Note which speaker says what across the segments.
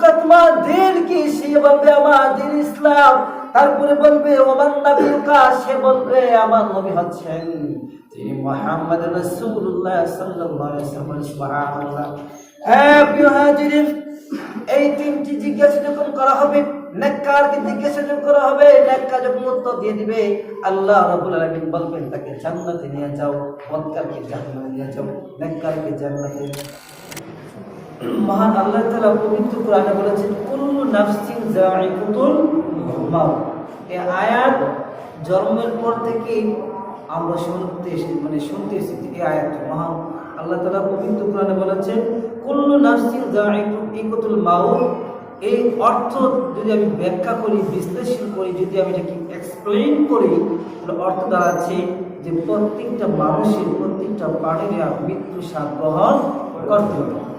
Speaker 1: দিনুকা দিন কি? সে বলবে, আমার ইসলাম। তারপরে বলবে, ওমান নবীকা সে বলবে, আমার নবী হচ্ছেন তিনি মুহাম্মদ রাসূলুল্লাহ সাল্লাল্লাহু আলাইহি ওয়াসাল্লাম। সুবহানাল্লাহ। হ্যাঁ প্রিয় হাজিরিন, এই তিনটি জিজ্ঞাসা যখন করা হবে, নেককারকে জিজ্ঞাসা যখন করা হবে, নেককার যখন উত্তর দিয়ে দিবে, আল্লাহ রাব্বুল আলামিন বলবেন, তাকে জান্নাতে নিয়ে যাও, বদকারকে জান্নাতে নিয়ে যাও, নেককারকে জান্নাতে মহান আল্লাহ তাআলা পবিত্র কোরআনে বলেছেন, কুল্লু নাফসিন যায়িকাতুল মাউত। এই আয়াত জন্মের পর থেকে আমরা শুনতে এসে- মানে শুনতে এসেছি এই আয়াত মহান আল্লাহ তাআলা পবিত্র কোরআনে বলেছেন, কুল্লু নাফসিন যায়িকাতুল মাউত। এই অর্থ যদি আমি ব্যাখ্যা করি, বিশ্লেষণ করি, যদি আমি এটাকে এক্সপ্লেইন করি, তাহলে অর্থ দাঁড়াচ্ছে যে প্রত্যেকটা মানুষের, প্রত্যেকটা প্রাণীর মৃত্যু স্বাদ গ্রহণ করতে হবে।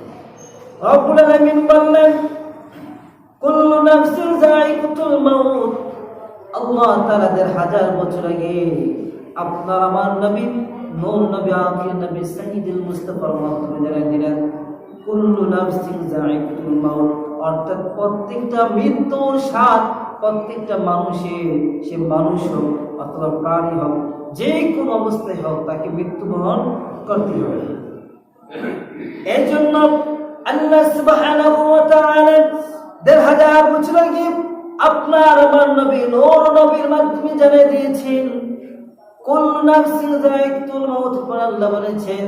Speaker 1: রব্বুল আলামিন বললেন, কুল্লু নাফসিন যায়িকাতুল মাউত। আল্লাহ তাআলা হাজার বছর আগে আপনার, আমার নবী, নূর নবী, আখির নবী সাইয়্যিদুল মুস্তাফার মাধ্যমে জানিয়ে দিলেন, কুল্লু নাফসিন যায়িকাতুল মাউত। অর্থাৎ প্রত্যেকটা মৃত্যুর স্বাদ প্রত্যেকটা মানুষের, সে মানুষ হোক অথবা প্রাণী হোক, যে কোনো অবস্থায় হোক, তাকে মৃত্যুবরণ করতে হবে। এর জন্য দেড় হাজার বছর আগে আপনার আমার নবী নবীর জানিয়ে দিয়েছেন পর আল্লাহ বলেছেন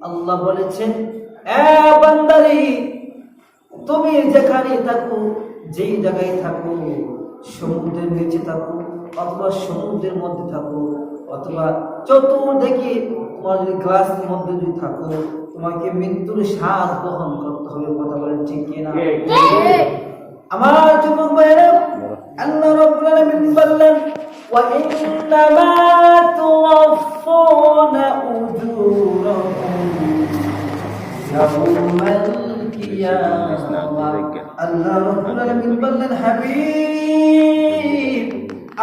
Speaker 1: আল্লাহ বলেছেন তুমি যেখানে থাকো, যেই জায়গায় থাকো, সমুদ্রের নিচে থাকো অথবা সমুদ্রের মধ্যে থাকো অথবা চতুর্দিকে তোমার যদি গ্লাসের মধ্যে যদি থাকো তোমাকে মৃত্যুর শ্বাস গ্রহণ করতে হবে কথা বলেন ঠিক কিনা আমার যুবক ভাইয়েরা আল্লাহ রাব্বুল আলামিন বললেন বললেন হাবিব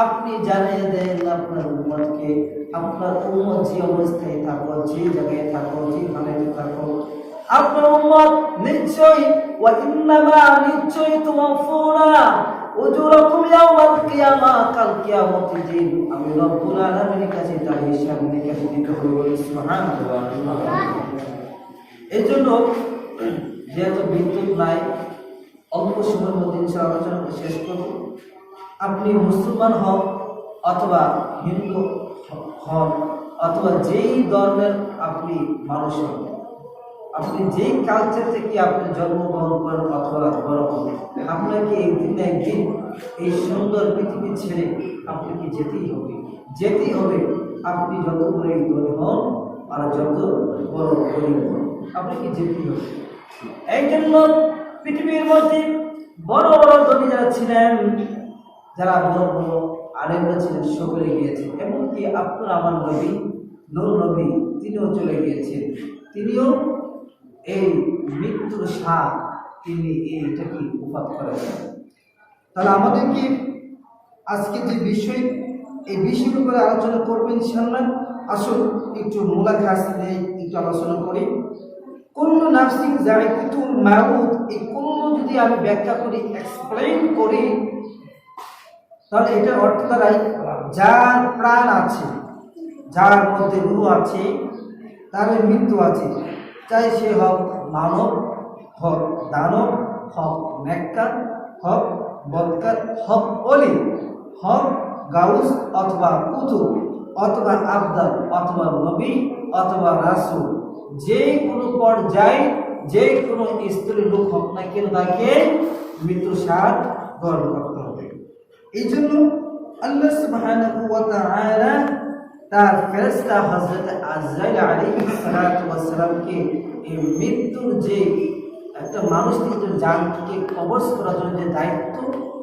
Speaker 1: আপনি জানিয়ে দেন আপনার উম্মতকে, আপনার উম্মত যে অবস্থায় থাকো, যে জায়গায় থাকো, যে যেখানে থাকো, আপনার উম্মত নিশ্চয়ই, ওয়া ইন্নামা নিশ্চয়ই ইয়াউমাল কিয়ামা, কাল আমি যেহেতু বিদ্যুৎ নাই আলোচনা শেষ করব। আপনি মুসলমান হন অথবা হিন্দু হন অথবা যেই ধর্মের আপনি মানুষ হন, আপনি যেই কালচার থেকে আপনি জন্মগ্রহণ করেন অথবা বড় হন, আপনাকে একদিন না একদিন এই সুন্দর পৃথিবী ছেড়ে আপনাকে যেতেই হবে। যেতেই হবে, আপনি যত বড় এই ধনী হন আর যত বড় গরিব হন, আপনাকে যেতেই হবে। এই জন্য পৃথিবীর মধ্যে বড় বড় ধনী যারা ছিলেন যারা বড় বড় আলেমরা ছিলেন, সকলে গিয়েছেন এমনকি আপনার আমার নবী, নূর নবী, তিনিও চলে গিয়েছেন। তিনিও এই মৃত্যুর স্বাদ তিনি এইটাকে উপাত করেছেন। তাহলে আমাদেরকে আজকে যে বিষয়, এই বিষয়ের উপরে আলোচনা করবেন ইনশাল্লাহ আসুন, একটু মূলাঘাস নিয়ে একটু আলোচনা করি। কোন নার্সিং জায়গাতুল মাউত, এই কোন যদি আমি ব্যাখ্যা করি এক্সপ্লেইন করি তাহলে এটার অর্থ দাঁড়াই যার প্রাণ আছে, যার মধ্যে রূহ আছে, তার মৃত্যু আছে, চাই সে হোক মানব, হোক দানব, হোক নেককার, হোক বদকার হোক অলি, হোক গাউস অথবা কুতু অথবা আবদার অথবা নবী, অথবা রাসুল। যে কোনো পর্যায়ে যে কোনো স্তরের লোক হোক না কেন তাকে মৃত্যু সার গ্রহণ করতে এই জন্য আল্লাহ সুবহানাহু ওয়া তাআলা তার ফেরেশতা হযরত আজরাইল আলাইহিস সালাতু ওয়াস সালামকে এই মৃত্যুর যে একটা মানুষ কিন্তু জানকে কবজ করার জন্য যে দায়িত্ব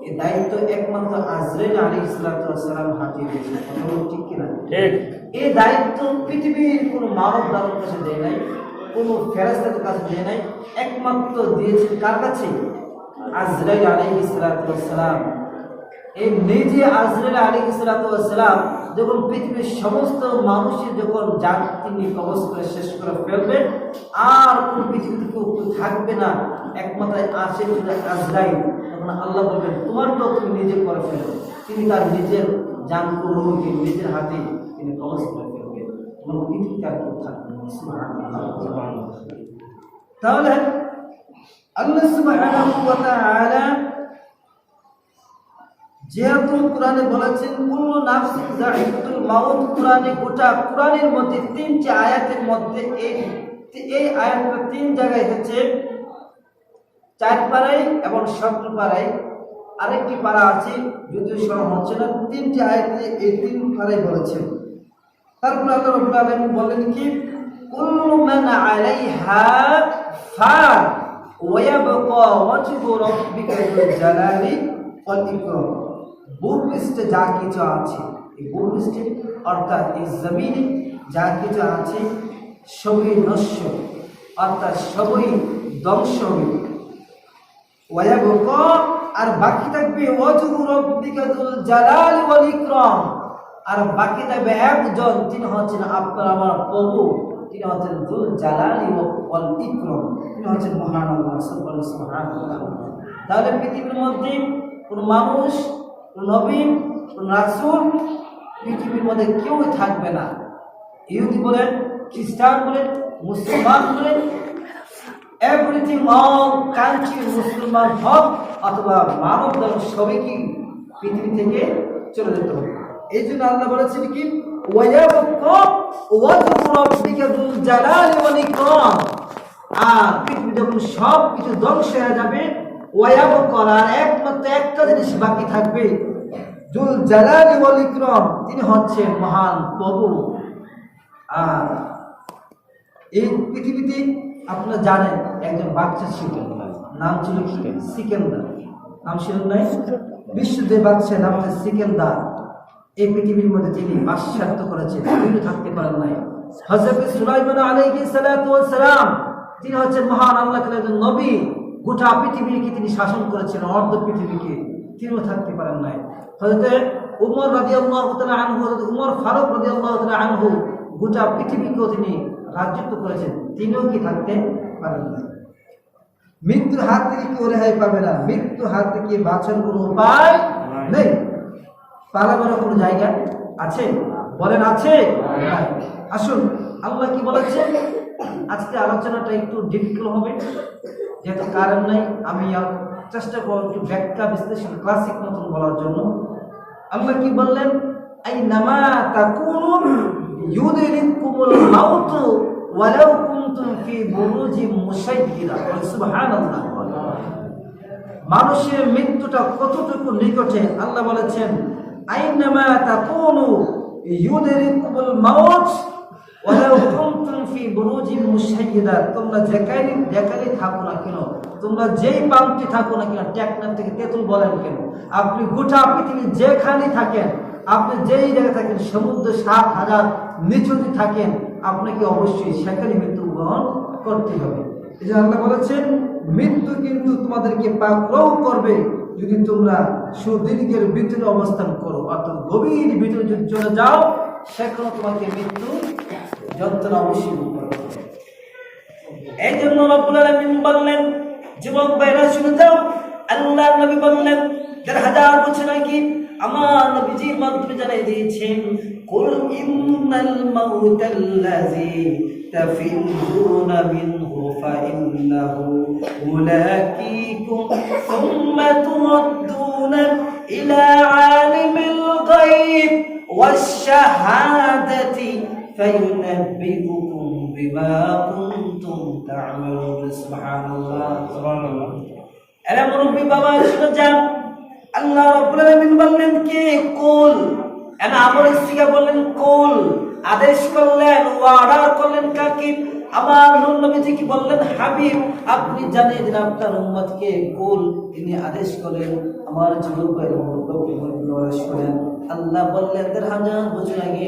Speaker 1: এই দায়িত্ব একমাত্র আজরাইল আলাইহিস সালাতু ওয়াস সালাম হাতে দিয়েছে। কথা ঠিক কিনা?
Speaker 2: ঠিক।
Speaker 1: এই দায়িত্ব পৃথিবীর কোনো মানব দানবের কাছে দেয় নাই কোনো ফেরেস্তাদের কাছে দেয় নাই একমাত্র দিয়েছে কার কাছে? আজরাইল আলাইহিস সালাতু ওয়াস সালাম। এই নিজে আজরাইল আলী ইসলাতাম যখন পৃথিবীর সমস্ত মানুষের যখন যান তিনি কবজ করে শেষ করে ফেলবেন আর কোন পৃথিবীতে কেউ থাকবে না। একমাত্র আসে আজরাইল। তখন আল্লাহ বলবেন তোমারটাও তুমি নিজে করে ফেলো। তিনি তার নিজের যান করুণকে নিজের হাতে তিনি কবজ করে ফেলবেন তোমার পৃথিবীতে আর কেউ থাকবে তাহলে আল্লাহ তাআলা যেহেতু কোরআনে বলেছেন, কুল্লু নাফসিন যায়িকাতুল মাউত, কোরআনে গোটা কোরআনের মধ্যে তিনটি আয়াতের মধ্যে এই এই আয়াতটা তিন জায়গায় এসেছে চার পাড়ায় এবং সপ্তম পাড়ায় আরেকটি পাড়া আছে, যদিও স্মরণ হচ্ছে না, তিনটি আয়াতে এই তিন পাড়ায় বলেছেন তারপর আল্লাহ আলামিন বলেন কি? কুল্লু মান আলাইহা ফান ওয়া ইয়াবকা ওয়াজহু রাব্বিকা জালালি ওয়াল ইকরাম। ভূপৃষ্ঠে যা কিছু আছে, এই ভূপৃষ্ঠে অর্থাৎ এই জমিনে যা কিছু আছে, সবই নস্য অর্থাৎ সবই ধ্বংস হবে। আর বাকি থাকবে ওয়াজহু যুল জালালি ওয়াল আর বাকি থাকবে একজন, তিনি হচ্ছেন আপনার আমার প্রভু, তিনি হচ্ছেন দুল জালালি ওয়াল ইকরাম, তিনি হচ্ছেন মহান আল্লাহ সুবহানাল্লাহ তাহলে পৃথিবীর মধ্যে কোন মানুষ নবী কোন রাসূল, পৃথিবীর মধ্যে কেউ থাকবে না। ইহুদি বলেন খ্রিস্টান বলেন মুসলমান বলেন এভরিথিং অল কান্ট্রি মুসলমান হক অথবা মানব ধর্ম সবই কি পৃথিবী থেকে চলে যেতে। হবে এই জন্য আল্লাহ বলেছেন কি আর পৃথিবী যখন সব কিছু ধ্বংস হয়ে যাবে ওয়ায়াবকা আর একমাত্র একটা জিনিস বাকি থাকবে। যুল জালালি ওয়াল ইকরাম, তিনি হচ্ছেন মহান প্রভু। আর এই পৃথিবীতে আপনারা জানেন, একজন বাচ্চা ছিল। নাম ছিল সিকেন্দার। নাম ছিল নাই বিশ্বদেব বাচ্চা নাম হচ্ছে সিকেন্দার। এই পৃথিবীর মধ্যে তিনি পাশ্চাত্য করেছেন, তিনি থাকতে পারেন নাই। হযরত সুলাইমান আলাইহিস সালাতু ওয়াস সালাম, তিনি হচ্ছেন মহান আল্লাহ একজন নবী। গোটা পৃথিবীকে তিনি শাসন করেছেন, অর্ধ পৃথিবীকে। তিনিও থাকতে পারেন নাই। হযরত উমর রাদিয়াল্লাহু তাআলা আনহু উমর ফারুক রাদিয়াল্লাহু তাআলা আনহু গোটা পৃথিবীকেও তিনি রাজত্ব করেছেন। তিনিও কি থাকতে পারেন না মৃত্যুর হাত থেকে কেউ রেহাই পাবে না। মৃত্যুর হাত থেকে বাঁচার কোনো উপায় নেই। পালাবার কোনো জায়গা আছে? বলেন আছে। আসুন, আল্লাহ কি বলেছেন? আজকে আলোচনাটা একটু ডিফিকাল্ট হবে। যেহেতু কারণ নাই, আমি চেষ্টা করব একটু ব্যাখ্যা, বিশ্লেষণ ক্লাসিক মতন বলার জন্য। আল্লাহ কি বললেন? আই নামা তাকুনু ইউদরিকুমুল মাউত ওয়ালাউ কুনতুম ফি বুরুজিম মুশাইয়্যিদা সুবহানাল্লাহ মানুষের মৃত্যুটা কতটুকু নিকটে? আল্লাহ বলেছেন, আইনামা তাকুনু ইউদরিকুমুল মাউত ফি বুরুজিম তোমরা যেখানে যেখানে থাকো না কেন, তোমরা যেই প্রান্তে থাকো না কেন টেকনাফ থেকে তেঁতুল বলেন কেন? আপনি গোটা পৃথিবীর যেখানে থাকেন, আপনি যেই জায়গায় থাকেন, সমুদ্র সাত হাজার নিচুতে থাকেন, আপনাকে অবশ্যই সেখানে মৃত্যুগ্রহণ করতে হবে। এই জন্য আল্লাহ বলেছেন, মৃত্যু কিন্তু তোমাদেরকে পাকড়াও করবে যদি তোমরা সুদীর্ঘের ভিতরে অবস্থান করো। অর্থাৎ গভীর ভিতরে যদি চলে যাও সেখানে তোমাকে মৃত্যু যন্ত্রণা অবশ্যই ভোগ করতে হবে। এই জন্য রব্বুল আলামিন বললেন যুবক ভাইরা শুনে যাও আল্লাহ নবী বললেন দেড় হাজার বছর আগে আমার নবীজির মাধ্যমে জানাই দিয়েছেন কুল ইন্নাল মাউতাল্লাযী তাফিরুনা মিনহু ফাইন্নাহু মুলাকীকুম সুম্মা তুরাদ্দুনা ইলা আলিমিল গায়ব والشهادة فينبئكم بما كنتم تعملون سبحان الله এরা মুরব্বী বাবা শুনে যান আল্লাহ রাব্বুল আলামিন বললেন কে কুল এরা আমর ইস্তিকা বললেন কুল আদেশ করলেন ওয়ার্ডার করলেন কাকে আমার নূর নবীজি কি বললেন হাবিব আপনি জানিয়ে দিন আপনার উম্মতকে কুল তিনি আদেশ করলেন আমার যুবক ভাই শুনেন আল্লাহ বললেন দেড় হাজার বছর আগে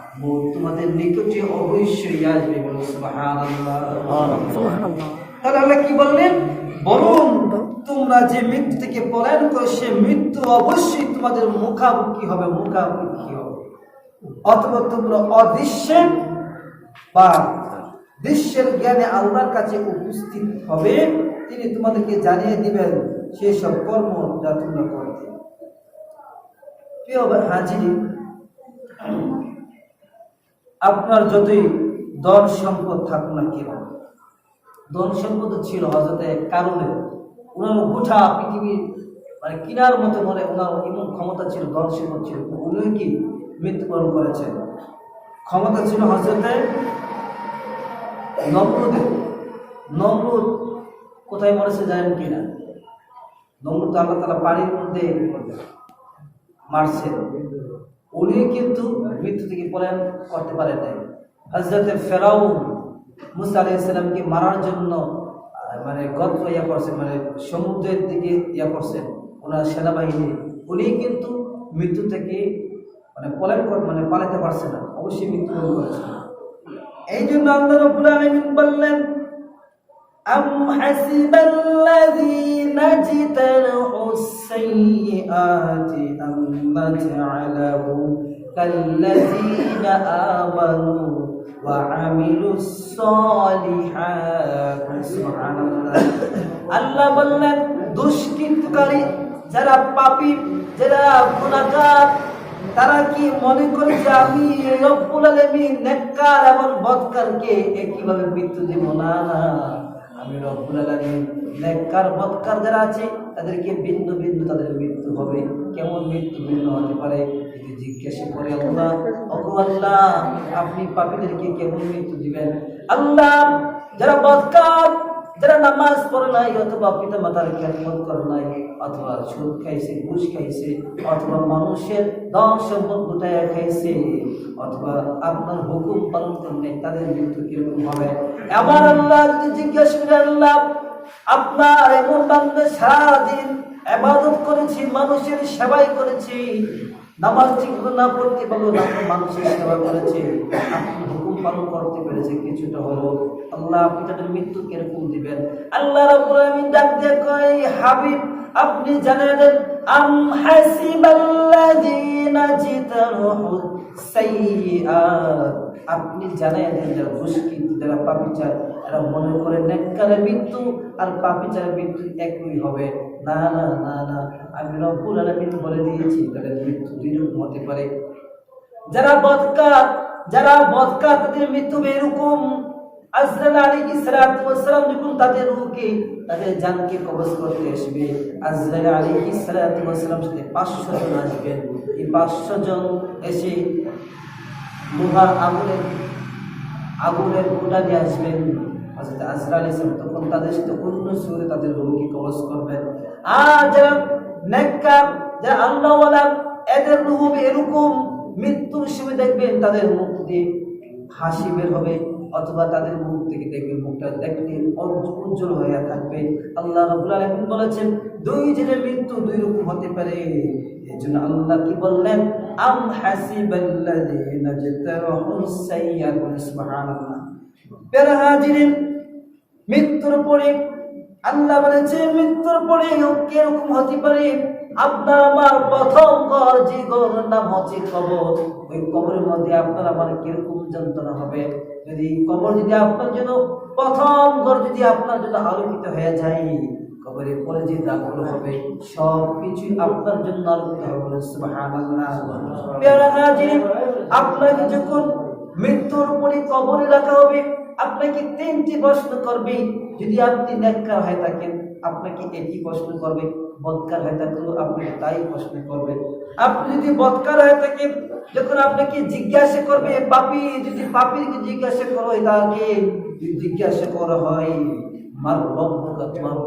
Speaker 1: তোমাদের নিকটে অবশ্যই আসবে বলো তাহলে আল্লাহ কি বললেন? বলুন তোমরা যে মৃত্যু থেকে পলায়ন করো সে মৃত্যু অবশ্যই তোমাদের মুখামুখি হবে মুখামুখি হবে। অথবা তোমরা অদৃশ্যের বা দৃশ্যের জ্ঞানে আল্লাহর কাছে উপস্থিত হবে তিনি তোমাদেরকে জানিয়ে দিবেন সেসব কর্ম যা তোমরা করতে প্রিয় হাজির আপনার যতই দল সম্পদ থাকুক না কেন, ধন সম্পদ ছিল হজরতে কারণে ওনার গোটা পৃথিবীর মানে কিনার মতো মনে ওনার এমন ক্ষমতা ছিল, ধন সম্পদ ছিল। উনিও কি মৃত্যুবরণ করেছেন? ক্ষমতা ছিল হজরতে নমরুদের। নমরুদ কোথায় মরেছে জানেন কি না? নমরুদ আল্লাহ তালা পানির মধ্যে মারছেন। উনি কিন্তু মৃত্যু থেকে পলায়ন করতে পারেন নাই হজরতে ফেরাউন মুসা আলাইসাল্লামকে মারার জন্য আহ, মানে গল্প ইয়া করছেন মানে সমুদ্রের দিকে ইয়া করছেন ওনার সেনাবাহিনী উনি কিন্তু মৃত্যু থেকে মানে পলায়ন কর মানে পালাতে পারছে না অবশ্যই মৃত্যুবরণ করেছেন এই জন্য আল্লাহ রব্বুল আলামিন বললেন أم حسب الذين اجترحوا السيئات أن نجعلهم كالذين آمنوا وعملوا الصالحات سبحان الله আল্লাহ বললেন দুষ্কৃতকারী যারা পাপী যারা গুণাগার তারা কি মনে করে যে আমি রব্বুল আলামিন নেককার এবং বদকারকে একইভাবে মৃত্যু দেব না না আমি রব্বুল আলামিন নেককার বদকার যারা আছে তাদেরকে বিন্দু বিন্দু তাদের মৃত্যু হবে। কেমন মৃত্যু ভিন্ন হতে পারে? যদি জিজ্ঞাসা করে আল্লাহ। ওগো আল্লাহ, আপনি পাপীদেরকে কেমন মৃত্যু দিবেন? আল্লাহ, যারা বদকার যারা নামাজ পড়ে নাই অথবা পিতা মাতার খ্যাতমত করে নাই, অথবা সুদ খাইছে, ঘুষ খাইছে, অথবা মানুষের ধন সম্পদ গোটায় খাইছে, অথবা আপনার হুকুম পালন করলে তাদের মৃত্যু কীরকম হবে? আমার আল্লাহ যদি জিজ্ঞেস করে, আল্লাহ আপনার এমন সারাদিন আবাদত করেছি, মানুষের সেবাই করেছি। নামাজ ঠিক না পড়তে পারল মানুষের সেবা করেছে। আপনি হুকুম পালন করতে পেরেছে কিছুটা হলো আল্লাহ আপনি তাদের মৃত্যু কীরকম দিবেন? আল্লাহ ডাক দিয়ে কয়, হাবিব, আপনি জানেন আম হাসিবাল্লাযীনা সাইয়্যাত। আপনি জানেন যারা এরা মনে করে নেককারের মৃত্যু আর পাপিচারের মৃত্যু একই হবে। না না না না, আমি রব্বুল আলামিন বলে দিয়েছি, তাদের মৃত্যু দুই হতে পারে। যারা বদকার যারা বদকার তাদের মৃত্যু এরকম আজরাইল আলাইহিস সালাতু ওয়াসসালাম যখন তাদের রূহকে, তাদের জানকে কবজ করতে আসবে, আজরাইল আলাইহিস সালাতু ওয়াসসালাম সাথে 500 জন আসবেন। এই 500 জন এসে লোহার আগুনের আগুনের গোটা নিয়ে আসবেন। তখন তাদের সাথে অন্য সুরে তাদের করবেন আর যারা নেককার, যারা এদের এরকম মৃত্যুর সময় দেখবেন, তাদের মুখ দিয়ে হাসি বের হবে, অথবা তাদের মুখ থেকে দেখবেন মুখটা অজ- উজ্জ্বল হয়ে থাকবে। আল্লাহ রাব্বুল আলামিন বলেছেন, দুই জনের মৃত্যু দুই রকম হতে পারে। এই জন্য আল্লাহ কি বললেন? আম হাসিবাল্লাযীনা জাতারাহু সাইয়্যাত সুবহানাল্লাহ হাজিরিন। মৃত্যুর পরে আল্লাহ বলেছে মৃত্যুর পরে কীরকম হতে পারে আপনার আমার প্রথম ঘর যে ঘরের নাম হচ্ছে কবর। ওই কবরের মধ্যে আপনার আমার কীরকম যন্ত্রণা হবে? যদি কবর যদি আপনার জন্য প্রথম ঘর যদি আপনার জন্য আলোকিত হয়ে যায় কবরের পরে যে দাগগুলো হবে সব কিছু আপনার জন্য আলোকিত হবে আপনাকে যখন মৃত্যুর পরে কবরে রাখা হবে আপনাকে তিনটি প্রশ্ন করবে। যদি আপনি নেককার হয়ে থাকেন, আপনাকে একই প্রশ্ন করবে। বদকার হয়ে থাকলেও আপনাকে তাই প্রশ্ন করবে আপনি যদি বদকার হয়ে থাকেন, যখন আপনাকে জিজ্ঞাসা করবে পাপি যদি পাপিকে জিজ্ঞাসা করো তাকে জিজ্ঞাসা করা হয়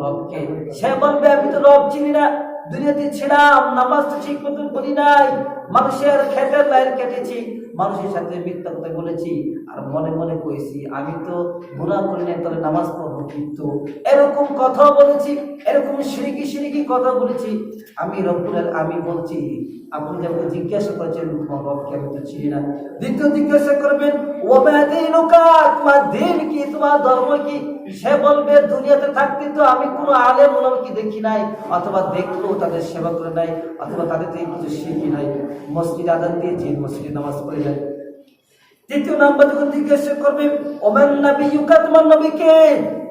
Speaker 1: রবকে? সে আমি তো রব চিনি না। নামাজ ঠিক মতন করি নাই। মানুষের খেতের লাইন কেটেছি। মানুষের সাথে মিথ্যা কথা বলেছি আর মনে মনে কইছি, আমি তো গুণা করি নাই তাহলে নামাজ পড়ব কিন্তু। এরকম কথা বলেছি, এরকম সিরিকি সিরিকি কথা বলেছি। আমি রব্বুলের আমি বলছি, আপনি যখন জিজ্ঞাসা করেছেন রবকে আমি তো চিনি না। দ্বিতীয় জিজ্ঞাসা করবেন ও দিন কি? তোমার ধর্ম কি? সে বলবে, দুনিয়াতে থাকতে তো আমি কোনো আলেম কি দেখি নাই, অথবা দেখলেও তাদের সেবা করে নাই, অথবা তাদের থেকে কিছু শিখি নাই। মসজিদ আদান দিয়েছি মসজিদে নামাজ পড়ে নাই তৃতীয় নাম্বার যখন জিজ্ঞাসা করবে, ওমেন নবী ইউকা, তোমার নবীকে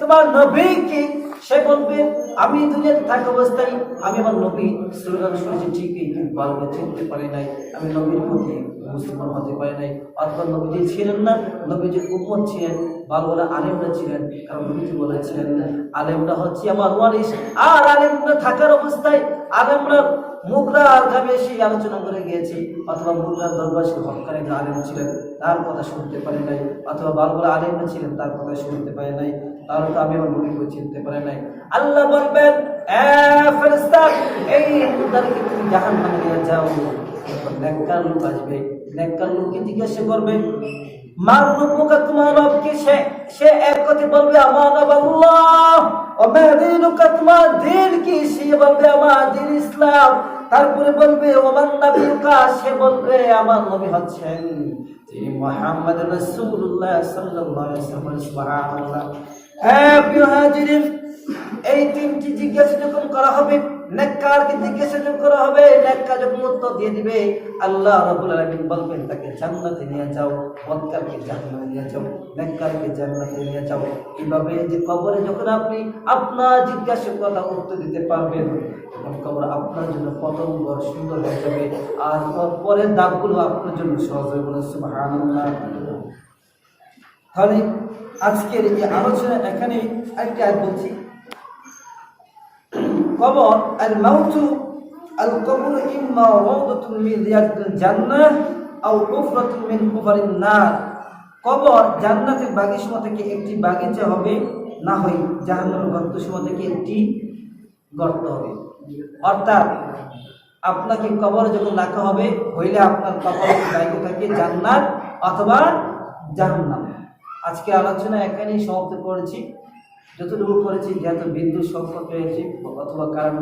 Speaker 1: তোমার নবীকে সে বলবে, আমি দুনিয়াতে থাকা অবস্থায় আমি আমার নবী স্লোগান শুনেছি, ঠিকই, কিন্তু বারবার চিনতে পারি নাই। আমি নবীর প্রতি মুসলমান হতে পারি নাই, অথবা নবীজি ছিলেন না নবীজি উম্মত ছিলেন বালবলা আলেমরা ছিলেন, কারণ নবীজি বলেছিলেন, আলেমরা হচ্ছে আমার ওয়ারিস। আর আলেমরা থাকার অবস্থায় আলেমরা মুগরা আলোচনা করে অথবা মুগরা দরবাসী আলেম ছিলেন, তার কথা শুনতে পারি নাই, অথবা আলেমরা ছিলেন, তার কথা শুনতে পারি নাই তো আমি আমার নবীকে চিনতে পারি নাই। আল্লাহ বলবেন এই মুদারকে তুমি জাহান্নামে নিয়ে যাও। লোক আসবে লোককে জিজ্ঞাসা করবে মার তোমার রবকে সে সে এক কথা বলবে আমার আল্লাহ ও দিন কি? সে বলবে, আমার দিন ইসলাম। তারপরে বলবে সে বলবে, আমার নবী হচ্ছেন তিনি মুহাম্মদ রাসূলুল্লাহ সাল্লাল্লাহু আলাইহি সুবহানাল্লাহ। হ্যাঁ এই তিনটি জিজ্ঞাসা যখন করা হবে নেককারকে জিজ্ঞাসা করা হবে, নেককার যখন উত্তর দিয়ে দিবে, আল্লাহ রাব্বুল আলামিন বলবেন, তাকে জান্নাতে নিয়ে যাও বদকারকে জান্নাতে নিয়ে যাও, নেককারকে জান্নাতে নিয়ে যাও। এইভাবে যে কবরে যখন আপনি আপনার জিজ্ঞাসা কথা উত্তর দিতে পারবেন, তখন কবর আপনার জন্য পতঙ্গ সুন্দর হয়ে যাবে। আর পরের দাগগুলো আপনার জন্য সহজ হয়ে বলে সুবহানাল্লাহ। তাহলে আজকের এই আলোচনা এখানে আরেকটি আয় বলছি। কবর আল মাউতু আল কবর ইম্মা রাউদাতুন মিন রিয়াদিল জান্নাহ আও হুফরাতুন মিন হুফারিন নার। কবর জান্নাতের বাগিচা থেকে একটি বাগিচা হবে, না হয় জাহান্নামের গর্তসীমা থেকে একটি গর্ত হবে। অর্থাৎ আপনাকে কবর যখন রাখা হবে, হইলে আপনার কবরের জায়গা থাকে জান্নাত অথবা জাহান্নাম। আজকে আলোচনা এখানেই সমাপ্ত করেছি। যতটুকু করেছি যেহেতু বিদ্যুৎ সংকট পেয়েছি অথবা কারণ